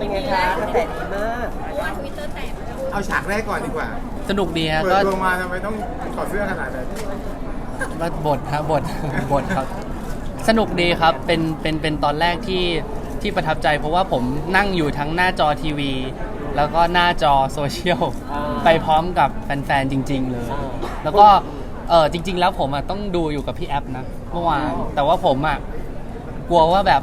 เป็นไงคะกระแสดีมากเพราะว่าทวิตเตอร์แตกแล้วเอาฉากแรกก่อนดีกว่า สนุกดีฮะเปิก็ดลงมาทำไมต้องถอดเสื้อขนาดนั้นก็บทฮะบท บทครับ สนุกดีครับเป็นเป็นเป็นตอนแรกที่ที่ประทับใจ เพราะว่าผมนั่งอยู่ทั้งหน้าจอทีวี แล้วก็หน้าจอโซเชียลอ่า ไปพร้อมกับแฟนๆจริง ๆ เลยอ่าแล้วก็เออจริง ๆ แล้วผมอะต้องดูอยู่กับพี่แอปนะ เมื่อวานแต่ว่าผมอะกลัวว่าแบบ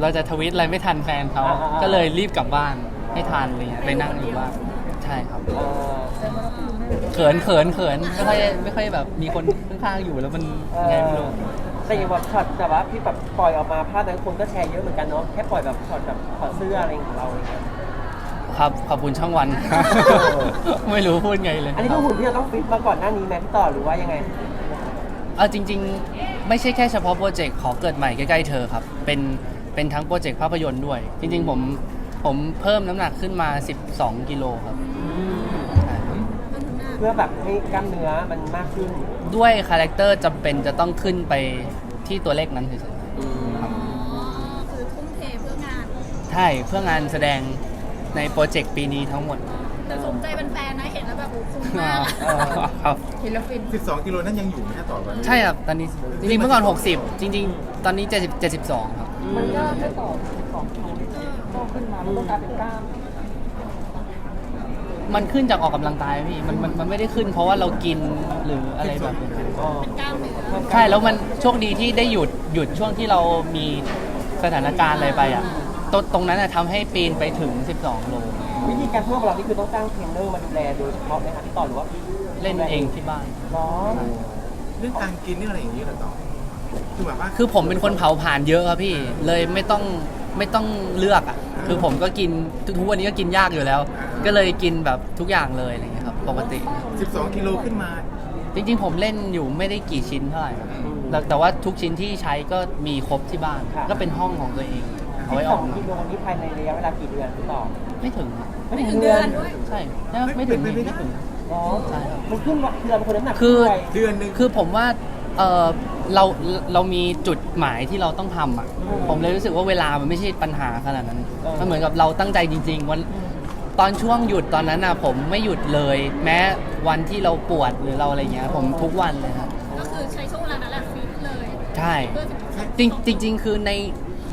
เราจะทวิตอะไรไม่ทันแฟนเขาก็เลยรีบกลับบ้านให้ทันอะไรเงี้ยไปนั่งอยู่บ้านใช่ครับเออเขินเขินเขินไม่ค่อยไม่ค่อยแบบมีคนข้างๆอยู่แล้วมันไงไม่รู้แต่อย่างแบบช็อตแบบว่าพี่แบบปล่อยออกมาภาพนั้นคนก็แชร์เยอะเหมือนกันเนาะแค่ปล่อยแบบช็อตแบบถอดเสื้ออะไรของเราอะไรเงี้ยครับขอบคุณช่องวัน ไม่รู้พูดไงเลยอันนี้คือหุ่นที่เราต้องฟิตมาก่อนหน้านี้ไหมพี่ต่อหรือว่ายังไงเอาจริง ๆ ไม่ใช่แค่เฉพาะโปรเจกต์ขอเกิดใหม่ใกล้ๆเธอครับ เป็น เป็นทั้งโปรเจกต์ภาพยนตร์ด้วย จริงๆผมผมเพิ่มน้ำหนักขึ้นมา 12 กิโลครับใช่ครับเพื่อแบบให้กล้ามเนื้อมันมากขึ้น ด้วยคาแรคเตอร์จำเป็นจะต้องขึ้นไปที่ตัวเลขนั้นเฉยอ๋อคือทุ่มเทเพื่องานๆใช่เพื่องานแสดงในโปรเจกต์ปีนี้ทั้งหมด แต่สมใจเป็นแฟนๆนะเห็นแล้วแบบโอ้คุ้มมากเออครับเห็นแล้วฟิน 12 กิโลนั้นยังอยู่ไหมต่อวันนี้ใช่ครับตอนนี้จริงๆเมื่อก่อน 60 จริง ๆ ตอนนี้ 70 72 ครับ มันก็มันขึ้นจากออกกำลังกายพี่มันมันมันไม่ได้ขึ้น เพราะว่าเรากินหรืออะไรแบบนี้อ๋อเป็นกล้ามเนื้อใช่แล้วมันโชคดีที่ได้หยุดหยุดช่วงที่เรามีสถานการณ์อะไรไปอะตรงตรงนั้นอะทำให้ปีนไปถึง 12 โล วิธีการเพิ่มของเรานี่คือต้องจ้างเทรนเนอร์มาดูแลโดยเฉพาะไหมคะพี่ต่อหรือว่าเล่นเองที่บ้านเนาะเรื่องการกินเรื่องอะไรอย่างนี้เหรอต่อ คือแบบว่าคือผมเป็นคนเผาผ่านเยอะครับพี่ เลยไม่ต้องไม่ต้องเลือกอะ คือผมก็กินทุกวันนี้ก็กินยากอยู่แล้ว ก็เลยกินแบบทุกอย่างเลยอะไรเงี้ยครับ ปกติ 12กิโลขึ้นมา จริงๆ ผมเล่นอยู่ไม่ได้กี่ชิ้นเท่าไหร่ครับแต่แต่ว่าทุกชิ้นที่ใช้ก็มีครบที่บ้าน ก็เป็นห้องของตัวเอง เอาไว้อสออกงกำลักิงโลนี้ภายในระยะเวลากี่เดือนพี่ต่อไม่ถึงไม่ถึงเดือนด้วยใช่ใช่ไหมไม่ถึงไม่ไม่ไม่ถึงเนาะใช่ครับมันขึ้นวันเดือนคนน้ำหนักคือขึ้นไปเดือนหนึ่งคือผมว่า เออเราเรามีจุดหมายที่เราต้องทำอะ ผมเลยรู้สึกว่าเวลามันไม่ใช่ปัญหาขนาดนั้นมันเหมือนกับเราตั้งใจจริง ๆ วันตอนช่วงหยุดตอนนั้นอะผมไม่หยุดเลย แม้วันที่เราปวดหรือเราอะไรเงี้ย ผมทุกวันเลยครับก็คือใช้ช่วงเวลานั้นแหละฟิตเลยใช่เพื่อจะจริงจริง ๆ คือใน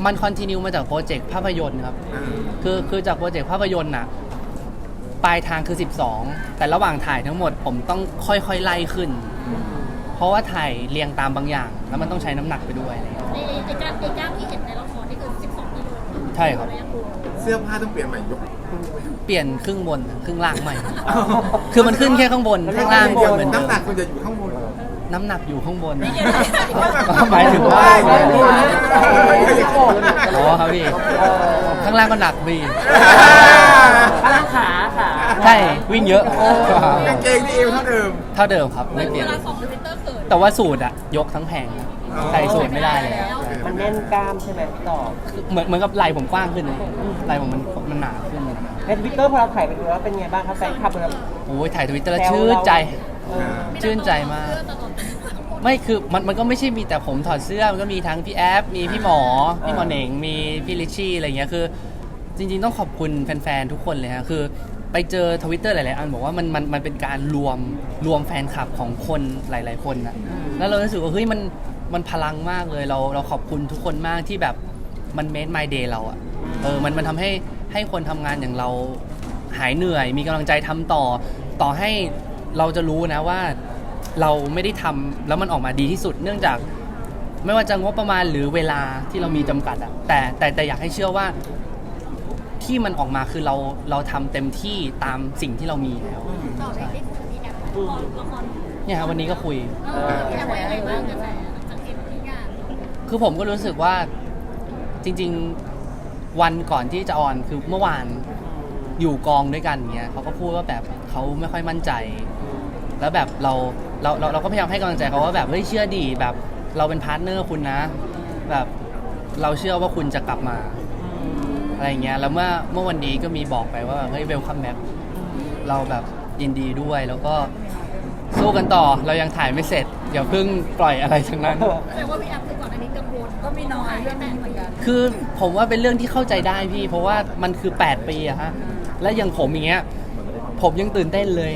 มันคอนติเนียมาจากโปรเจกต์ภาพยนตร์ครับอ่าคือคือจากโปรเจกต์ภาพยนตร์น่ะปลายทางคือ 12 แต่ระหว่างถ่ายทั้งหมดผมต้องค่อยๆไล่ขึ้น เพราะว่าถ่ายเรียงตามบางอย่าง แล้วมันต้องใช้น้ำหนักไปด้วยอะไรอย่างเงี้ยไอ้ไอ้ไอ้กล้ามไอ้กล้ามที่เห็นในละครนี่คือ 12กิโลใช่ครับะยะตัวเสื้อผ้าต้องเปลี่ยนใหม่ยกเปลี่ยนครึ่งบนครึ่งล่างใหม่ คือมันขึ้นแค่ข้างบนข้างล่างก็เหมือนเดิมน้ำหนักคุณจะอยู่ข้างบน น้ำหนักอยู่ข้างบนไม่เยอะหมายถึงว่าไม่รู้นะไม่ได้บอกเลยอ๋อครับพี่เออข้างล่างก็หนักพี่พลังขาขาใช่วิ่งเยอะ กางเกงนี่เอวเท่าเดิม เท่าเดิมครับไม่เปลี่ยน เวลาของทวิตเตอร์เขิน แต่ว่าสูตรอะยกทั้งแผงใส่สูตรไม่ได้เลย มันแน่นกล้ามใช่ไหมพี่ต่อเหมือนเหมือนกับไหล่ผมกว้างขึ้นเลยไหล่ผมมันมันหนาขึ้นในทวิตเตอร์พอเราถ่ายไปดูแล้วเป็นไงบ้างครับแฟนคลับเราโอ้ยถ่ายทวิตเตอร์แล้วแซวชื่นใจ เออชื่นใจมากเพื่อตลอดไม่คือมันมันก็ไม่ใช่มีแต่ผมถอดเสื้อ มันก็มีทั้งพี่แอฟมีพี่หมอ พี่หมอเหน่งมีพี่ลิชชี่อะไรเงี้ยคือ จริงๆต้องขอบคุณแฟนๆทุกคนเลยฮะคือ ไปเจอทวิตเตอร์หลาย ๆ อันบอกว่ามันมันมันเป็นการรวมรวมแฟนคลับของคนหลาย ๆ คนนะแล้วเรารู้สึกว่าเฮ้ยมันมันพลังมากเลยเราเราขอบคุณทุกคนมากที่แบบมันเม d ไมเดย์เราอะเออมันมันทำให้ให้คนทำงานอย่างเราหายเหนื่อย มีกำลังใจทำต่อ ต่อให้เราจะรู้นะว่าเราไม่ได้ทำแล้วมันออกมาดีที่สุด เนื่องจาก ไม่ว่าจะงบประมาณหรือเวลาที่เรามีจำกัดอะแต่แต่แต่อยากให้เชื่อว่า ที่มันออกมาคือเราเราทำเต็มที่ตามสิ่งที่เรามีแล้วต่อไปได้คุยพี่แอฟพอละครเนี่ยครับวันนี้ก็คุย เออพี่แอฟว่ายังไงบ้างกระแสหลังจากเห็นที่งานคือผมก็รู้สึกว่าจริง ๆวันก่อนที่จะออนคือเมื่อวานอยู่กองด้วยกันเงี้ยเขาก็พูดว่าแบบเขาไม่ค่อยมั่นใจ แล้วแบบเราเราเราเราก็พยายามให้กำลังใจเขาว่าแบบเฮ้ยเชื่อดีแบบเราเป็นพาร์ทเนอร์คุณนะ แบบเราเชื่อว่าคุณจะกลับมา อะไรเงี้ยแล้วเมื่อเมื่อวันนี้ก็มีบอกไปว่าแบบเฮ้ยเวลคัมแบ็กเราแบบยินดีด้วยแล้วก็สู้กันต่อเรายังถ่ายไม่เสร็จอย่าเพิ่งปล่อยอะไรทั้งนั้น แสดงว่าพี่แอฟคือก่อนอันนี้กังวลก็มีน้อยเรื่องนี้เหมือนกันคือผมว่าเป็นเรื่องที่เข้าใจได้พี่ เพราะว่ามันคือ 8 ปีอะฮะและอย่างผมอย่างเงี้ยผมยังตื่นเต้นเลย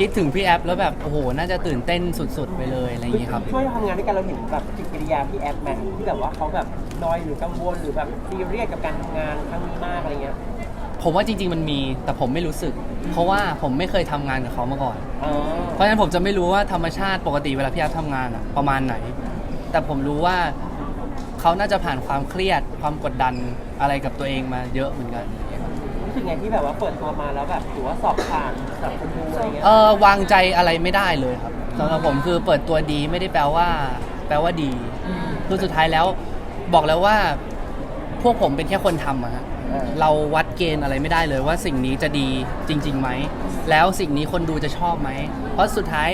คิดถึงพี่แอฟแล้วแบบโอ้โหน่าจะตื่นเต้นสุดๆไปเลยอะไรอย่างเงี้ยครับ ช่วยทำงานด้วยกันเราเห็นแบบปฏิกิริยาพี่แอฟไหมที่แบบว่าเขาแบบนอยหรือกังวลหรือแบบซีเรียสกับการทำงานครั้งนี้มากอะไรเงี้ย ผมว่าจริง ๆ มันมีแต่ผมไม่รู้สึก เพราะว่าผมไม่เคยทำงานกับเขามาก่อน อ๋อ เพราะฉะนั้นผมจะไม่รู้ว่าธรรมชาติปกติเวลาพี่แอฟทำงานอะประมาณไหน แต่ผมรู้ว่าเขาน่าจะผ่านความเครียดความกดดันอะไรกับตัวเองมาเยอะเหมือนกัน รู้สึกไงที่แบบว่าเปิดตัวมาแล้วแบบถือว่าสอบผ่านสำหรับคนดูอะไร เงี้ยเออวางใจอะไรไม่ได้เลยครับสำหรับผมคือเปิดตัวดีไม่ได้แปลว่า แปลว่าดีคือสุดท้ายแล้วบอกแล้วว่า พวกผมเป็นแค่คนทำอะฮะเออเราวัดเกณฑ์อะไรไม่ได้เลยว่าสิ่งนี้จะดีจริงๆไหมแล้วสิ่งนี้คนดูจะชอบไหมเพราะสุดท้าย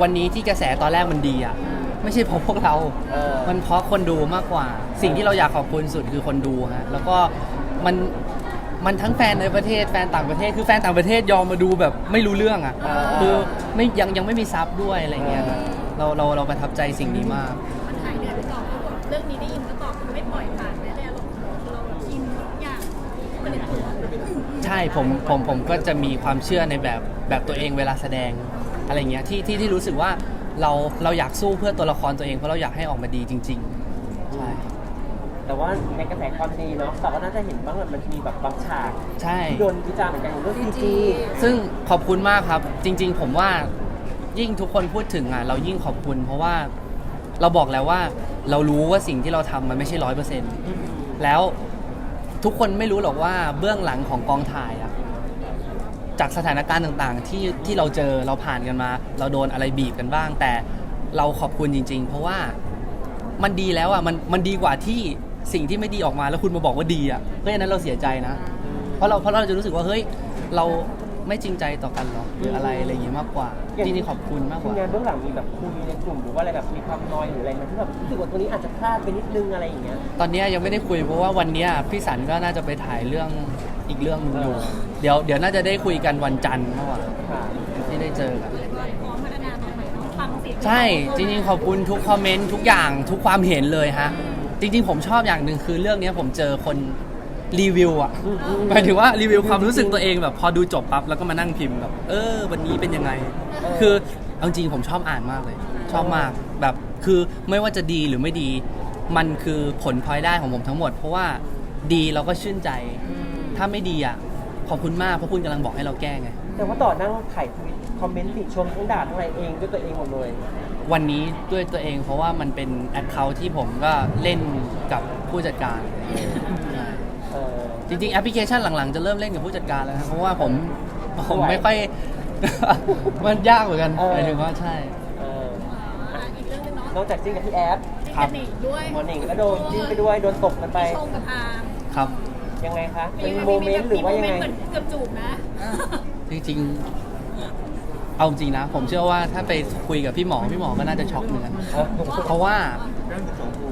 วันนี้ที่กระแสตอนแรกมันดีอะไม่ใช่เพราะพวกเรา เออ มันเพราะคนดูมากกว่า สิ่งที่เราอยากขอบคุณสุดคือคนดูฮะแล้วก็มัน มันทั้งแฟนในประเทศแฟนต่างประเทศคือแฟนต่างประเทศยอมมาดูแบบไม่รู้เรื่องอะอ่าคือไม่ยังยังไม่มีซับด้วยอะไรเงี้ยอ่าเราเราเราประทับใจสิ่งนี้มากมันหายเหนื่อยไปก่อนเรื่องนี้ได้ยินก็ตอบคือไม่ปล่อยผ่านแม้แต่อารมณ์เราชินทุกอย่างมันเลยตัวใช่ผมผมผมก็จะมีความเชื่อในแบบแบบตัวเองเวลาแสดงอะไรเงี้ยที่ที่ที่รู้สึกว่าเราเราอยากสู้เพื่อตัวละครตัวเองเพราะเราอยากให้ออกมาดีจริง ๆ ใช่ แต่ว่าในกระแสความดีเนาะแต่ก็น่าจะเห็นบ้างแบบมันมีแบบบางฉากใช่ ที่โดนวิจารณ์เหมือนกันอย่างเรื่องซีจีซึ่งขอบคุณมากครับ จริง ๆ ผมว่ายิ่งทุกคนพูดถึงอะเรายิ่งขอบคุณ เพราะว่าเราบอกแล้วว่าเรารู้ว่าสิ่งที่เราทำมันไม่ใช่ร้อยเปอร์เซ็นต์แล้วทุกคนไม่รู้หรอกว่าเบื้องหลังของกองถ่ายอะจากสถานการณ์ต่างๆ ที่ที่เราเจอเราผ่านกันมา เราโดนอะไรบีบกันบ้าง แต่เราขอบคุณจริง ๆ เพราะว่ามันดีแล้วอะมันมันดีกว่าที่ สิ่งที่ไม่ดีออกมาแล้วคุณมาบอกว่าดีอะเพราะฉะนั้นเราเสียใจนะ เพราะเราเพราะเราจะรู้สึกว่าเฮ้ยเราไม่จริงใจต่อกันหรอหรืออะไรอะไรอย่างเงี้ยมากกว่าจริงๆขอบคุณมากกทีมว่างานเบื้องหลังมีแบบคุยในกลุ่มหรือว่าอะไรแบบมีความนอยหรืออะไรไหมที่แบบรู้สึกว่าตัวนี้อาจจะพลาดไปนิดนึงอะไรอย่างเงี้ย ตอนเนี้ยยังไม่ได้คุยเพราะว่าวันเนี้ยพี่สันก็น่าจะไปถ่ายเรื่องอีกเรื่องหนึงอยู่ เออ เดี๋ยวเดี๋ยวน่าจะได้คุยกันวันจันทร์มากกว่าค่ะที่ได้เจอกันแล้วก็พร้อมพัฒนาต่อไปเนาะฟังเสียงใช่จริงๆขอบคุณทุกคอมเมนต์ทุกอย่างทุกความเห็นเลยฮะ จริงๆ ผมชอบอย่างหนึ่งคือเรื่องเนี้ยผมเจอคนรีวิวอะหมายถึงว่ารีวิวความรู้สึกตัวเองแบบพอดูจบปั๊บแล้วก็มานั่งพิมพ์แบบ เออ วันนี้เป็นยังไง คือเอาจริงผมชอบอ่านมากเลย ชอบมากแบบคือไม่ว่าจะดีหรือไม่ดี มันคือผลพลอยได้ของผมทั้งหมด เพราะว่าดีเราก็ชื่นใจ ถ้าไม่ดีอะขอบคุณมากเพราะคุณกำลังบอกให้เราแก้ไง แต่ว่าต่อนั่งถ่ายทวิตคอมเมนต์ติชมทั้งด่าทั้งอะไรเองด้วยตัวเองหมดเลย วันนี้ด้วยตัวเองเพราะว่ามันเป็นแอคเคาท์ที่ผมก็เล่นกับผู้จัดการใช่เออจริงๆแอปพลิเคชันหลังๆ จะเริ่มเล่นกับผู้จัดการแล้วนะเพราะว่าผมผมไหวไม่ค่อย มันยากเหมือนกันเออ หมายถึงว่าใช่ เอออ่าอีกเรื่องหนึงเนาะนอกจากจิ้นกับพี่แอฟจิ้นครักับนหนิงด้วยหมอหนิงก็โดนจิ้นไปด้วยโดนตบกันไป ชมกับอาร์มครับ ยังไงคะ เป็เป็นนไงโมเมนต์หรือว่ายังไงมีโมเมนต์เหมือนเกือบจูบนะ จริงๆ เอาจริงนะ ผมเชื่อว่าถ้าไปคุยกับพี่หมอพี่หมอก็น่าจะช็อกเหมือนกันเออเพราะว่าเรื่องของกู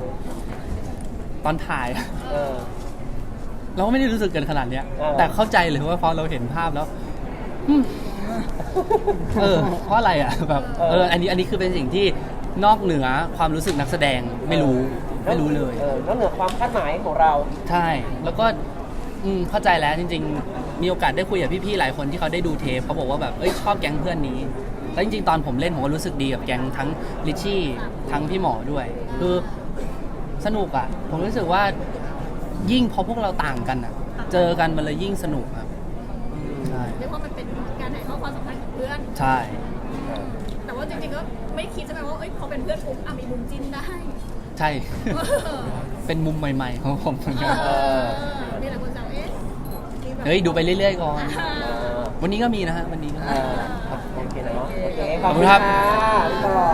ตอนถ่าย เออ เราก็ไม่ได้รู้สึกกันขนาดเนี้ย เออ แต่เข้าใจเลยว่าพอเราเห็นภาพแล้วอืมเออเพราะอะไรอะแบบเออ อันนี้อันนี้คือเป็นสิ่งที่นอกเหนือความรู้สึกนักแสดงไม่รู้ไม่รู้เลยเออนอกเหนือความคาดหมายของเรา ใช่ แล้วก็อืมเข้าใจแล้วจริง ๆ มีโอกาสได้คุยกับพี่ๆหลายคนที่เขาได้ดูเทปเขาบอกว่าแบบเอ้ยชอบแก๊งเพื่อนนี้แล้วจริงๆตอนผมเล่นผมก็รู้สึกดีกับแก๊งทั้งลิชชี่ทั้งพี่หมอด้วย คือสนุกอะ ผมรู้สึกว่ายิ่งพอพวกเราต่างกันอะ เจอกันมันเลยยิ่งสนุกครับใช่เรียกว่ามันเป็นการถ่ายทอดความสัมพันธ์ของเพื่อน ใช่ แต่ว่าจริงๆก็ไม่คิดใช่ไหมว่าเอ้ยพอเป็นเพื่อนปุ๊บอะมีมุมจิ้นได้ ใช่ เป็นมุมใหม่ๆของผมเหมือนกัน เออ เฮ้ยดูไปเรื่อยๆก่อนอ่าเออวันนี้ก็มีนะฮะวันนี้ก็เอมีอโอเคเนาะโอเคขอบคุณครับขอบคุณค่ะพี่ปอ